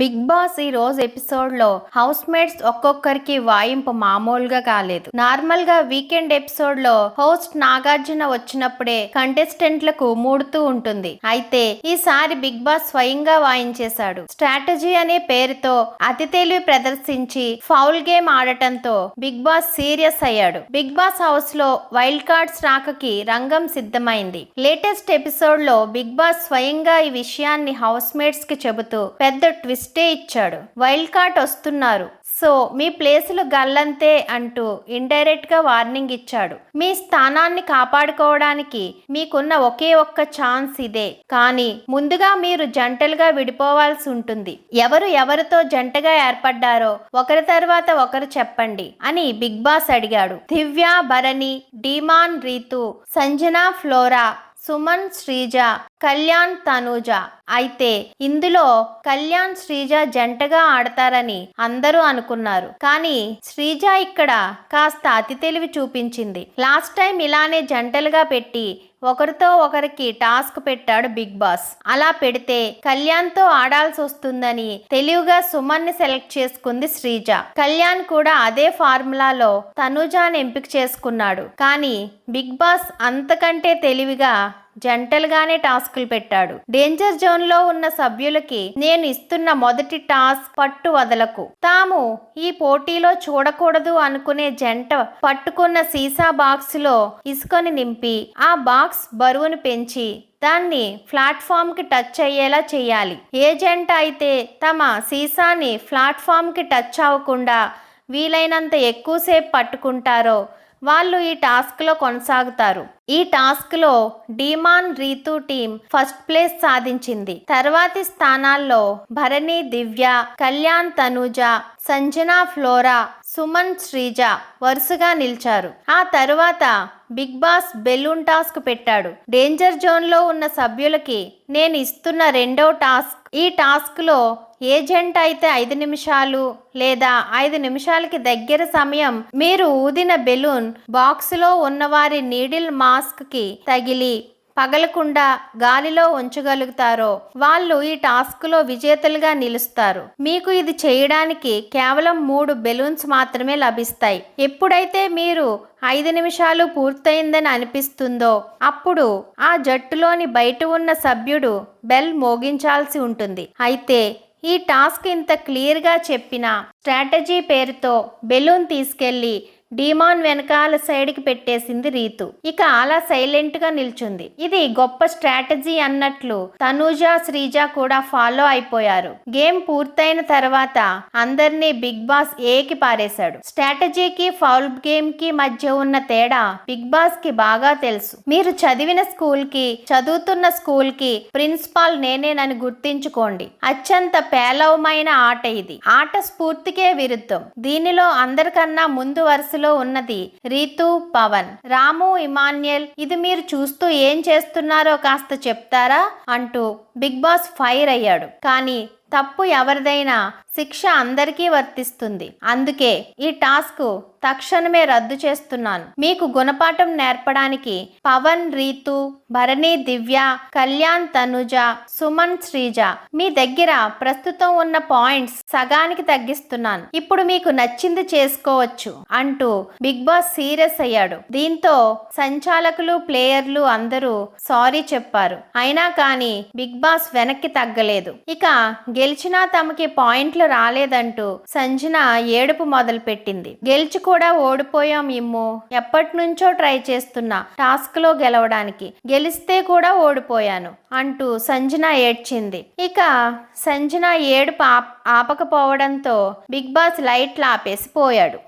Big boss ఈ రోజు ఎపిసోడ్లో హౌస్ మేట్స్ ఒక్కొక్కరికి వాయింపు మామూలుగా కాలేదు. నార్మల్గా వీకెండ్ ఎపిసోడ్లో హోస్ట్ నాగార్జున వచ్చినప్పుడే కంటెస్టెంట్లకు మూడుతూ ఉంటుంది. అయితే ఈసారి బిగ్ బాస్ స్వయంగా వాయించేశాడు. స్ట్రాటజీ అనే పేరుతో అతి తెలివి ప్రదర్శించి ఫౌల్ గేమ్ ఆడటంతో బిగ్ బాస్ సీరియస్ అయ్యాడు. బిగ్ బాస్ హౌస్లో వైల్డ్ కార్డ్స్ రాకకి రంగం సిద్ధమైంది. లేటెస్ట్ ఎపిసోడ్లో బిగ్ బాస్ స్వయంగా ఈ విషయాన్ని హౌస్ మేట్స్కి చెబుతూ పెద్ద ట్విస్ట్ ఇచ్చాడు. వైల్డ్ కార్డ్ వస్తున్నారు. సో మీ ప్లేసులు గల్లంతే అంటూ ఇండైరెక్ట్గా వార్నింగ్ ఇచ్చాడు. మీ స్థానాన్ని కాపాడుకోవడానికి మీకున్న ఒకే ఒక్క ఛాన్స్ ఇదే. కానీ ముందుగా మీరు జంటలుగా విడిపోవాల్సి ఉంటుంది. ఎవరు ఎవరితో జంటగా ఏర్పడ్డారో ఒకరి తర్వాత ఒకరు చెప్పండి అని బిగ్ బాస్ అడిగాడు. Divya Bharani Demon Ritu Sanjana Flora Suman Srija Kalyan Tanuja. అయితే ఇందులో కళ్యాణ్ శ్రీజ జంటగా ఆడతారని అందరూ అనుకున్నారు. కానీ శ్రీజ ఇక్కడ కాస్త అతి తెలివి చూపించింది. లాస్ట్ టైం ఇలానే జంటలుగా పెట్టి ఒకరితో ఒకరికి టాస్క్ పెట్టాడు బిగ్ బాస్. అలా పెడితే కళ్యాణ్తో ఆడాల్సి వస్తుందని తెలివిగా సుమన్ని సెలెక్ట్ చేసుకుంది శ్రీజ. కళ్యాణ్ కూడా అదే ఫార్ములాలో తనుజాని ఎంపిక చేసుకున్నాడు. కానీ బిగ్ బాస్ అంతకంటే తెలివిగా జంటలుగానే టాస్కులు పెట్టాడు. డేంజర్ జోన్లో ఉన్న సభ్యులకి నేను ఇస్తున్న మొదటి టాస్క్ పట్టు వదలకు. తాము ఈ పోటీలో చూడకూడదు అనుకునే జంట పట్టుకున్న సీసా బాక్స్లో ఇసుకని నింపి ఆ బాక్స్ బరువును పెంచి దాన్ని ప్లాట్ఫామ్కి టచ్ అయ్యేలా చేయాలి. ఏ జంట అయితే తమ సీసాని ప్లాట్ఫామ్కి టచ్ అవ్వకుండా వీలైనంత ఎక్కువసేపు పట్టుకుంటారో వాళ్ళు ఈ టాస్క్లో కొనసాగుతారు. ఈ టాస్క్లో Demon Ritu team first place సాధించింది. తర్వాతి స్థానాల్లో భరణి దివ్య కళ్యాణ్ తనూజ సంజనా ఫ్లోరా సుమన్ శ్రీజ వరుసగా నిలిచారు. ఆ తరువాత బిగ్ బాస్ బెలూన్ టాస్క్ పెట్టాడు. డేంజర్ జోన్లో ఉన్న సభ్యులకి నేను ఇస్తున్న రెండో టాస్క్. ఈ టాస్క్ ఏజెంట్ అయితే ఐదు నిమిషాలు లేదా ఐదు నిమిషాలకి దగ్గర సమయం మీరు ఊదిన బెలూన్ బాక్స్లో ఉన్నవారి నీడిల్ మాస్క్కి తగిలి పగలకుండా గాలిలో ఉంచగలుగుతారో వాళ్ళు ఈ టాస్క్లో విజేతలుగా నిలుస్తారు. మీకు ఇది చేయడానికి కేవలం మూడు బెలూన్స్ మాత్రమే లభిస్తాయి. ఎప్పుడైతే మీరు ఐదు నిమిషాలు పూర్తయిందని అనిపిస్తుందో అప్పుడు ఆ జట్టులోని బయట ఉన్న సభ్యుడు బెల్ మోగించాల్సి ఉంటుంది. అయితే ఈ టాస్క్ ఇంత క్లియర్గా చెప్పిన స్ట్రాటజీ పేరుతో బెలూన్ తీసుకెళ్ళి డీమాన్ వెనకాల సైడ్కి పెట్టేసింది రీతు. ఇక అలా సైలెంట్గా నిల్చుంది. ఇది గొప్ప స్ట్రాటజీ అన్నట్లు తనూజ శ్రీజ కూడా ఫాలో అయిపోయారు. గేమ్ పూర్తయిన తర్వాత అందరినీ బిగ్ బాస్ ఏకి పారేశాడు. స్ట్రాటజీకి ఫౌల్ గేమ్కి మధ్య ఉన్న తేడా బిగ్ బాస్కి బాగా తెలుసు. మీరు చదివిన స్కూల్కి చదువుతున్న స్కూల్కి ప్రిన్సిపాల్ నేనేనని గుర్తించుకోండి. అత్యంత పేలవమైన ఆట ఇది. ఆట స్ఫూర్తికే విరుద్ధం. దీనిలో అందరికన్నా ముందు వరుస లో ఉన్నది. రీతు పవన్. రాము ఇమాన్యుయల్ ఇది మీరు చూస్తూ ఏం చేస్తున్నారో కాస్త చెప్తారా? అంటూ బిగ్ బాస్ ఫైర్ అయ్యాడు. కానీ తప్పు ఎవరిదైనా శిక్ష అందరికీ వర్తిస్తుంది. అందుకే ఈ టాస్క్ తక్షణమే రద్దు చేస్తున్నాను. మీకు గుణపాఠం నేర్పడానికి పవన్ రీతు భరణి దివ్య కళ్యాణ్ తనుజ సుమన్ శ్రీజ మీ దగ్గర ప్రస్తుతం ఉన్న పాయింట్స్ సగానికి తగ్గిస్తున్నాను. ఇప్పుడు మీకు నచ్చింది చేసుకోవచ్చు అంటూ బిగ్ బాస్ సీరియస్ అయ్యాడు. దీంతో సంచాలకులు ప్లేయర్లు అందరూ సారీ చెప్పారు. అయినా కానీ బిగ్ బాస్ వెనక్కి తగ్గలేదు. ఇక గెలిచినా తమకి పాయింట్లు రాలేదంటూ సంజన ఏడుపు మొదలు పెట్టింది గెలిచి కూడా ఓడిపోయాం ఇమ్ము. ఎప్పటినుంచో ట్రై చేస్తున్నా టాస్క్లో గెలవడానికి గెలిస్తే కూడా ఓడిపోయాను అంటూ సంజన ఏడ్చింది. ఇక సంజన ఏడుపు ఆపకపోవడంతో బిగ్ బాస్ లైట్లు ఆపేసి పోయాడు.